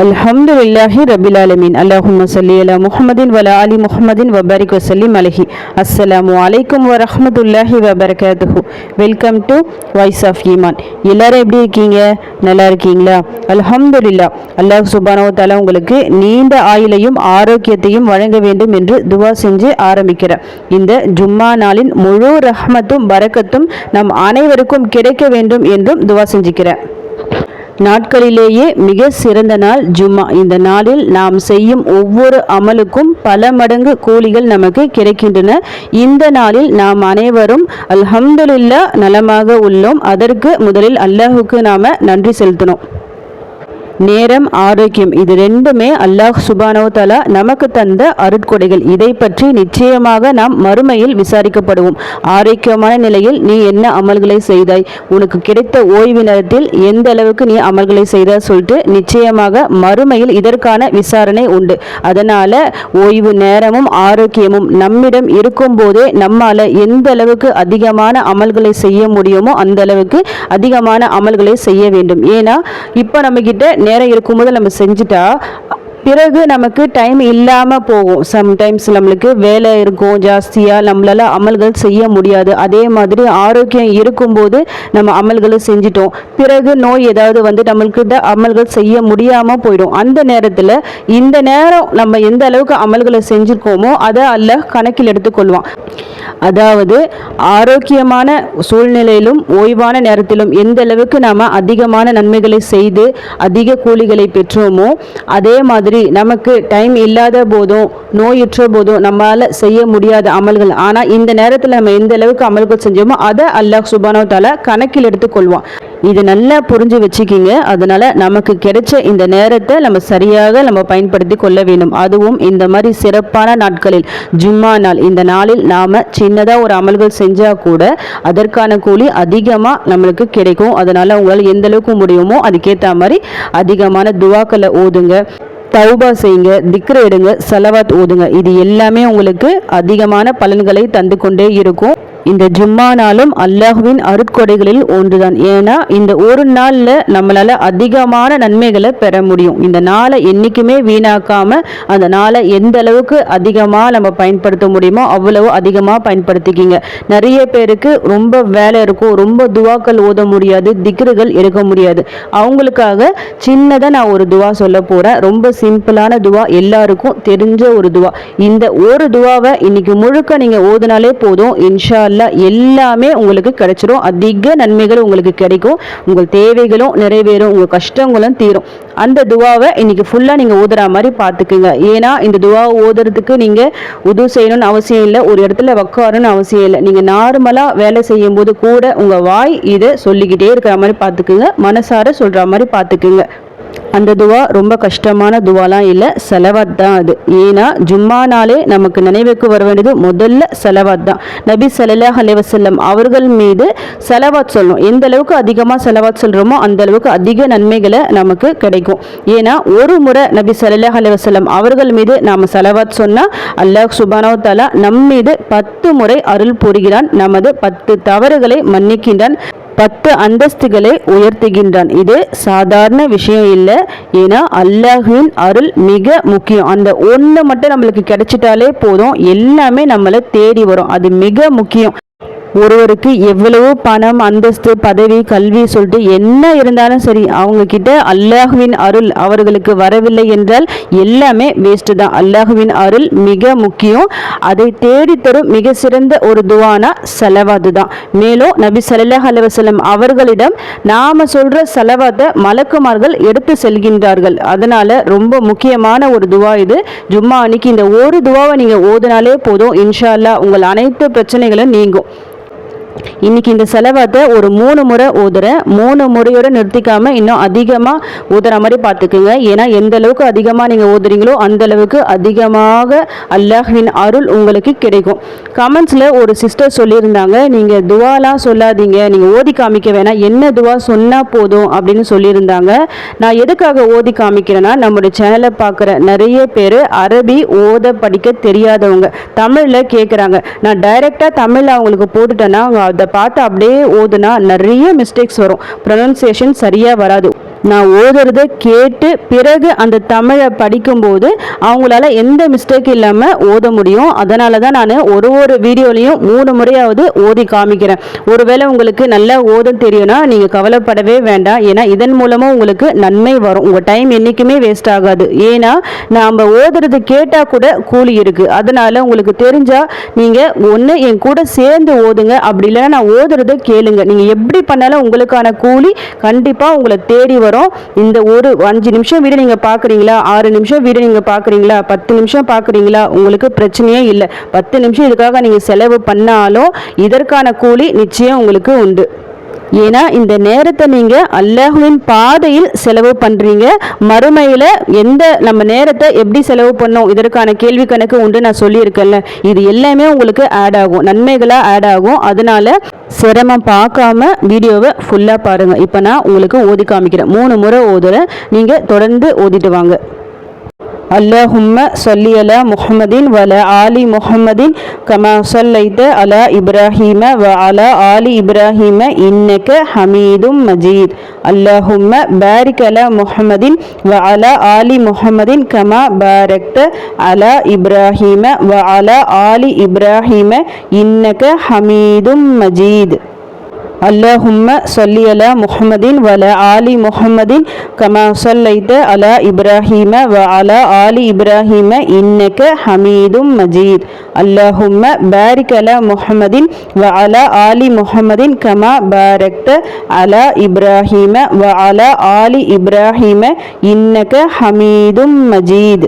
الحمد لله رب العالمين اللهم صل على محمد وعلى ال محمد وبارك وسلم عليه السلام عليكم ورحمة الله وبركاته welcome to voice of Eemaan எல்லாரும் எப்படி இருக்கீங்க நல்லா இருக்கீங்களா அல்ஹம்துலில்லாஹ் அல்லாஹ் சுபானோ தாலா உங்களுக்கு நீண்ட ஆயுளையும் ஆரோக்கியத்தையும் வழங்க வேண்டும் என்று துவா செஞ்சு ஆரம்பிக்கிறேன் இந்த ஜும்மா நாளின் முழு ரஹ்மத்தும் பரக்கத்தும் நம் அனைவருக்கும் கிடைக்க வேண்டும் என்றும் துவா செஞ்சுக்கிறேன் நாட்களிலேயே மிக சிறந்த நாள் ஜும்மா. இந்த நாளில் நாம் செய்யும் ஒவ்வொரு அமலுக்கும் பல மடங்கு கூலிகள் நமக்கு கிடைக்கின்றன. இந்த நாளில் நாம் அனைவரும் அல்ஹம்துல்லா நலமாக உள்ளோம். அதற்கு முதலில் அல்லாஹுக்கு நாம நன்றி செலுத்தணும் நேரம் ஆரோக்கியம் இது ரெண்டுமே அல்லாஹ் சுபானோ தலா நமக்கு தந்த அருட்கொடைகள். இதை பற்றி நிச்சயமாக நாம் மறுமையில் விசாரிக்கப்படுவோம். ஆரோக்கியமான நிலையில் நீ என்ன அமல்களை செய்தாய்? உனக்கு கிடைத்த ஓய்வு நேரத்தில் எந்த அளவுக்கு நீ அமல்களை செய்தாய் சொல்லிட்டு நிச்சயமாக மறுமையில் இதற்கான விசாரணை உண்டு. அதனால ஓய்வு நேரமும் ஆரோக்கியமும் நம்மிடம் இருக்கும் போதே நம்மால எந்த அளவுக்கு அதிகமான அமல்களை செய்ய முடியுமோ அந்த அளவுக்கு அதிகமான அமல்களை செய்ய வேண்டும். ஏன்னா இப்போ நம்ம கிட்ட நேரம் இருக்கும்போது நம்ம செஞ்சுட்டா பிறகு நமக்கு டைம் இல்லாமல் போகும். சம்டைம்ஸ் நம்மளுக்கு வேலை இருக்கும் ஜாஸ்தியாக நம்மளால் அமல்கள் செய்ய முடியாது. அதே மாதிரி ஆரோக்கியம் இருக்கும்போது நம்ம அமல்களை செஞ்சிட்டோம். பிறகு நோய் ஏதாவது வந்து நம்மளுக்கு அமல்கள் செய்ய முடியாமல் போயிடும். அந்த நேரத்தில் இந்த நேரம் நம்ம எந்த அளவுக்கு அமல்களை செஞ்சுருக்கோமோ அதை அல்ல கணக்கில் எடுத்துக்கொள்வான். அதாவது ஆரோக்கியமான சூழ்நிலையிலும் ஓய்வான நேரத்திலும் எந்த அளவுக்கு நாம் அதிகமான நன்மைகளை செய்து அதிக கூலிகளை பெற்றோமோ அதே மாதிரி நமக்கு டைம் இல்லாத போதும் நோயுற்ற போதும் நம்மளால் செய்ய முடியாத அமல்கள். ஆனால் இந்த நேரத்தில் நம்ம எந்த அளவுக்கு அமல்கள் செஞ்சோமோ அதை அல்லாஹ் சுபானோ தாலா கணக்கில் எடுத்துக்கொள்வான். இது நல்லா புரிஞ்சு வச்சுக்கிங்க. அதனால் நமக்கு கிடைச்ச இந்த நேரத்தை நம்ம சரியாக நம்ம பயன்படுத்தி கொள்ள வேண்டும். அதுவும் இந்த மாதிரி சிறப்பான நாட்களில். ஜும்மா நாள் இந்த நாளில் நாம் சின்னதாக ஒரு அமல்கள் செஞ்சால் கூட அதற்கான கூலி அதிகமாக நம்மளுக்கு கிடைக்கும். அதனால் உங்களால் எந்த அளவுக்கு முடியுமோ அதுக்கேற்ற மாதிரி அதிகமான துவாக்களை ஓதுங்க. தௌபா செய்யுங்க திக்ர எடுங்க செலவாத் ஓதுங்க இது எல்லாமே உங்களுக்கு அதிகமான பலன்களை தந்து கொண்டே இருக்கும். இந்த ஜும்மா நாளும் அல்லாஹுவின் அருட்கொடைகளில் ஒன்றுதான். ஏன்னா இந்த ஒரு நாளில் நம்மளால அதிகமான நன்மைகளை பெற முடியும். இந்த நாளை என்றைக்குமே வீணாக்காம அந்த நாளை எந்த அளவுக்கு அதிகமாக நம்ம பயன்படுத்த முடியுமோ அவ்வளவு அதிகமாக பயன்படுத்திக்கிங்க. நிறைய பேருக்கு ரொம்ப வேலை இருக்கும். ரொம்ப துவாக்கள் ஓத முடியாது திக்ருகள் எடுக்க முடியாது. அவங்களுக்காக சின்னதாக நான் ஒரு துவா சொல்ல போகிறேன் ரொம்ப சிம்பிளான துவா எல்லாருக்கும் தெரிஞ்ச ஒரு துவா. இந்த ஒரு துவாவை இன்னைக்கு முழுக்க நீங்கள் ஓதுனாலே போதும். இன்ஷா அல்லா எல்லாமே உங்களுக்கு கிடைச்சிரும். அதிக நன்மைகள் உங்களுக்கு கிடைக்கும். உங்கள் தேவைகளும் நிறைவேறும். உங்கள் கஷ்டங்களும் தீரும். அந்த துவாவை இன்னைக்கு ஃபுல்லாக நீங்கள் ஓதுற மாதிரி பார்த்துக்குங்க. ஏன்னா இந்த துவாவை ஓதுறதுக்கு நீங்கள் உது செய்யணும்னு அவசியம் இல்லை. ஒரு இடத்துல உக்காரணும்னு அவசியம் இல்லை. நீங்கள் நார்மலாக வேலை செய்யும் போது கூட உங்கள் வாய் இதை சொல்லிக்கிட்டே இருக்கிற மாதிரி பார்த்துக்குங்க. மனசார சொல்கிற மாதிரி பார்த்துக்குங்க. அந்த துவா ரொம்ப கஷ்டமான துவாலாம் இல்லை செலவாத் தான் அது. ஏன்னா ஜும்மா நாளே நமக்கு நினைவுக்கு வர வேண்டியது முதல்ல செலவாத் தான் நபி சல்லாஹ் அலைவசல்லம் அவர்கள் மீது செலவாத் சொல்லணும். எந்த அளவுக்கு அதிகமாக செலவாத் சொல்கிறோமோ அந்த அளவுக்கு அதிக நன்மைகளை நமக்கு கிடைக்கும். ஏன்னா ஒரு முறை நபி சல்லாஹ் அலைவசல்லம் அவர்கள் மீது நாம் செலவாத் சொன்னால் அல்லாஹ் சுபானோ தாலா நம் மீது பத்து முறை அருள் புரிகிறான். நமது பத்து தவறுகளை மன்னிக்கின்றான். பத்து அந்தஸ்துகளை உயர்த்துகின்றான். இது சாதாரண விஷயம் இல்லை. ஏன்னா அல்லாஹின் அருள் மிக முக்கியம். அந்த ஒன்று மட்டும் நம்மளுக்கு கிடைச்சிட்டாலே போதும். எல்லாமே நம்மளை தேடி வரும். அது மிக முக்கியம். ஒருவருக்கு எவ்வளவோ பணம் அந்தஸ்து பதவி கல்வி சொல்லிட்டு என்ன இருந்தாலும் சரி அவங்க கிட்ட அல்லாஹுவின் அருள் அவர்களுக்கு வரவில்லை என்றால் எல்லாமே வேஸ்ட் தான். அல்லாஹுவின் அருள் மிக முக்கியம். அதை தேடித்தரும் மிக சிறந்த ஒரு துவானா செலவாது தான். மேலும் நபி சல்லாஹ் அலுவலம் அவர்களிடம் நாம சொல்ற செலவாத்தை மலக்குமார்கள் எடுத்து செல்கின்றார்கள். அதனால ரொம்ப முக்கியமான ஒரு துவா இது. ஜும்மா அன்னைக்கு இந்த ஒரு துவாவை நீங்க ஓதுனாலே போதும். இன்ஷா அல்லா உங்கள் அனைத்து பிரச்சனைகளும் நீங்கும். இன்னைக்கு இந்த செலவாத்தை ஒரு மூணு முறை ஊதுறேன் மூணு முறையோட நிறுத்திக்காமல் இன்னும் அதிகமாக ஊதுற மாதிரி பார்த்துக்குங்க. ஏன்னா எந்த அளவுக்கு அதிகமாக நீங்கள் ஊதுறீங்களோ அந்த அளவுக்கு அதிகமாக அல்லாஹ்வின் அருள் உங்களுக்கு கிடைக்கும். கமெண்ட்ஸில் ஒரு சிஸ்டர் சொல்லியிருந்தாங்க நீங்கள் துவாலாம் சொல்லாதீங்க நீங்கள் ஓதி காமிக்க வேணாம். என்ன துவா சொன்னால் போதும் அப்படின்னு சொல்லியிருந்தாங்க. நான் எதுக்காக ஓதி காமிக்கிறேன்னா நம்மளுடைய சேனலை பார்க்குற நிறைய பேர் அரபி ஓத படிக்க தெரியாதவங்க. தமிழில் கேட்குறாங்க நான் டைரெக்டாக தமிழில் அவங்களுக்கு போட்டுட்டேன்னா அவங்க அதை பார்த்து அப்படியே ஓதுனா நிறைய மிஸ்டேக்ஸ் வரும். ப்ரொனன்சியேஷன் சரியாக வராது. நான் ஓதுறத கேட்டு பிறகு அந்த தமிழை படிக்கும்போது அவங்களால எந்த மிஸ்டேக் இல்லாமல் ஓத முடியும். அதனால தான் நான் ஒரு ஒரு வீடியோலையும் மூணு முறையாவது ஓதி காமிக்கிறேன். ஒருவேளை உங்களுக்கு நல்லா ஓத தெரியும்னா நீங்கள் கவலைப்படவே வேண்டாம். ஏன்னா இதன் மூலமாக உங்களுக்கு நன்மை வரும். உங்கள் டைம் என்றைக்குமே வேஸ்ட் ஆகாது. ஏன்னா நாம் ஓதுறது கேட்டால் கூட கூலி இருக்குது அதனால் உங்களுக்கு தெரிஞ்சால் நீங்கள் ஒன்று என் கூட சேர்ந்து ஓதுங்க. அப்படி இல்லைன்னா நான் ஓதுறத கேளுங்க. நீங்கள் எப்படி பண்ணாலும் உங்களுக்கான கூலி கண்டிப்பாக உங்களை தேடி வரும். இந்த ஒரு அஞ்சு நிமிஷம் வீடு நீங்கள் பார்க்குறீங்களா ஆறு நிமிஷம் வீடு நீங்கள் பார்க்குறீங்களா பத்து நிமிஷம் பார்க்குறீங்களா உங்களுக்கு பிரச்சனையே இல்லை. பத்து நிமிஷம் இதுக்காக நீங்கள் செலவு பண்ணாலும் இதற்கான கூலி நிச்சயம் உங்களுக்கு உண்டு. ஏன்னா இந்த நேரத்தை நீங்கள் அல்லாஹுவின் பாதையில் செலவு பண்ணுறீங்க மறுமையில் எந்த நம்ம நேரத்தை எப்படி செலவு பண்ணோம்? இதற்கான கேள்வி கணக்கு உண்டு நான் சொல்லியிருக்கேன்ல. இது எல்லாமே உங்களுக்கு ஆட் ஆகும். நன்மைகளாக ஆட் ஆகும். அதனால சிரமம் பார்க்காம வீடியோவை ஃபுல்லாக பாருங்கள் இப்போ நான் உங்களுக்கு ஓதி காமிக்கிறேன். மூணு முறை ஓதுறேன். நீங்கள் தொடர்ந்து ஓதிட்டு வாங்க. அல்லாஹும்ம சொல்லி அல முஹமதின் வல ஆலி முஹமதின் கமா சொல்லைத்த அலா இப்ராஹீம வ அலா ஆலி இப்ராஹீம இன்னக்க ஹமீதும் மஜீத் அல்லாஹும்ம பாரிக் அல முஹமதின் வ அலா ஆலி முஹமதின் கமா பாரக்த அலா இப்ராஹீம வ அலா ஆலி இப்ராஹீம இன்னக்க ஹமீதும் மஜீத் அல்லாஹும்ம சொல்லி அல முஹமதின் வல ஆலி முஹமதின் கமா சொல்லைத அல இப்ராஹீம வ அல ஆலி இப்ராஹீம இன்னக்க ஹமீதும் மஜீத். அல்லாஹும்ம பாரிக் அல முஹமதின் வ அல ஆலி முஹமதின் கமா பாரக்த அல இப்ராஹீம வ அல ஆலி இப்ராஹீம இன்னக்க ஹமீதும் மஜீத்.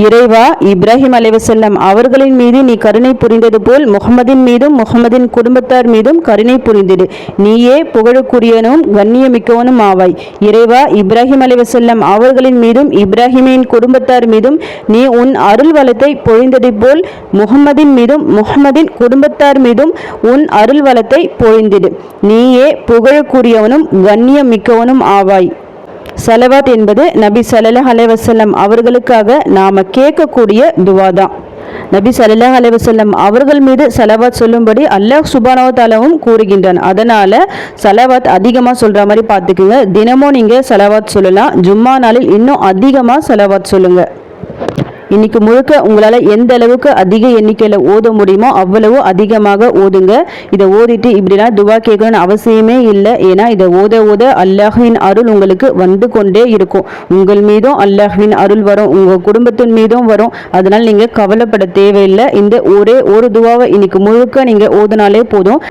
இறைவா இப்ராஹிம் அலைவசல்லம் அவர்களின் மீது நீ கருணை புரிந்தது போல் முகமதின் மீதும் முகமதின் குடும்பத்தார் மீதும் கருணை புரிந்திடு. நீயே புகழுக்குரியனும் கண்ணியமிக்கவனும் ஆவாய். இறைவா இப்ராஹிம் அலைவசல்லம் அவர்களின் மீதும் இப்ராஹிமின் குடும்பத்தார் மீதும் நீ உன் அருள் வளத்தை பொழிந்தது போல் முகமதின் மீதும் முகமதின் குடும்பத்தார் மீதும் உன் அருள் வளத்தை பொழிந்திடு. நீயே புகழுக்குரியவனும் கண்ணியமிக்கவனும் ஆவாய். சலவாத் என்பது நபி சல்லாஹ் அலைவசல்லம் அவர்களுக்காக நாம் கேட்கக்கூடிய துவா தான் நபி சல்லாஹ் அலைவசல்லம் அவர்கள் மீது சலவாத் சொல்லும்படி அல்லாஹ் சுபானவத்தாலவும் கூறுகின்றான். அதனால் சலவாத் அதிகமாக சொல்கிற மாதிரி பார்த்துக்குங்க. தினமும் நீங்கள் சலவாத் சொல்லலாம். ஜும்மா நாளில் இன்னும் அதிகமாக சலவாத் சொல்லுங்கள் இன்னைக்கு முழுக்க உங்களால் எந்த அளவுக்கு அதிக எண்ணிக்கையில் ஓத முடியுமோ அவ்வளவு அதிகமாக ஓதுங்க. இதை ஓதிட்டு இப்படிலாம் துவா கேட்கணும்னு அவசியமே இல்லை. ஏன்னா இதை ஓத ஓத அல்லாஹின் அருள் உங்களுக்கு வந்து கொண்டே இருக்கும். உங்கள் மீதும் அல்லாஹின் அருள் வரும். உங்கள் குடும்பத்தின் மீதும் வரும். அதனால் நீங்கள் கவலைப்பட தேவையில்லை. இந்த ஒரே ஒரு துவாவை இன்னைக்கு முழுக்க நீங்கள் ஓதுனாலே போதும்.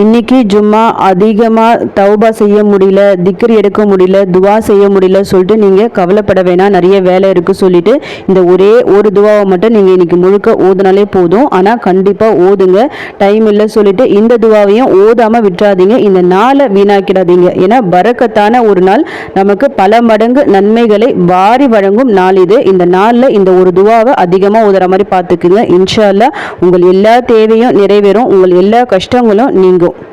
இன்னைக்கு ஜும்மா அதிகமாக தௌபா செய்ய முடியல திக்கர் எடுக்க முடியல துவா செய்ய முடியல சொல்லிட்டு நீங்கள் கவலைப்பட வேணாம். நிறைய வேலை இருக்குது சொல்லிட்டு இந்த ஒரே ஒரு துவாவை மட்டும் நீங்கள் இன்னைக்கு முழுக்க ஓதுனாலே போதும். ஆனால் கண்டிப்பாக ஓதுங்க. டைம் இல்லை சொல்லிட்டு இந்த துவாவையும் ஓதாமல் விட்டுறாதீங்க. இந்த நாளை வீணாக்கிடாதீங்க. ஏன்னா பறக்கத்தான ஒரு நாள். நமக்கு பல மடங்கு நன்மைகளை வாரி வழங்கும் நாள் இது. இந்த நாளில் இந்த ஒரு துவாவை அதிகமாக ஓதுற மாதிரி பார்த்துக்குங்க. இன்ஷால்லா உங்கள் எல்லா தேவையும் நிறைவேறும். உங்கள் எல்லா கஷ்டங்களும் நீங்கள் நீங்கும்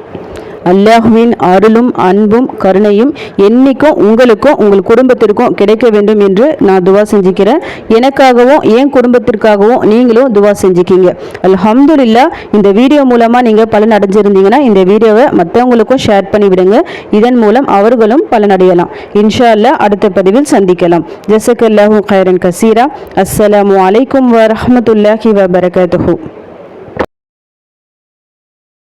அல்லாஹுவின் அருளும் அன்பும் கருணையும் என்னைக்கும் உங்களுக்கும் உங்கள் குடும்பத்திற்கும் கிடைக்க வேண்டும் என்று நான் துவா செஞ்சுக்கிறேன். எனக்காகவும் என் குடும்பத்திற்காகவும் நீங்களும் துவா செஞ்சுக்கிங்க. அல்ஹம்துல்லா இந்த வீடியோ மூலமாக நீங்கள் பலன் அடைஞ்சிருந்தீங்கன்னா இந்த வீடியோவை மற்றவங்களுக்கும் ஷேர் பண்ணி விடுங்க இதன் மூலம் அவர்களும் பலனடையலாம் இன்ஷா அல்லா அடுத்த பதிவில் சந்திக்கலாம். ஜசக் அல்லாஹூ கரன் கசீரா. அஸ்ஸலாமு அலைக்கும் வரமத்துல்லாஹி வபரகாத்து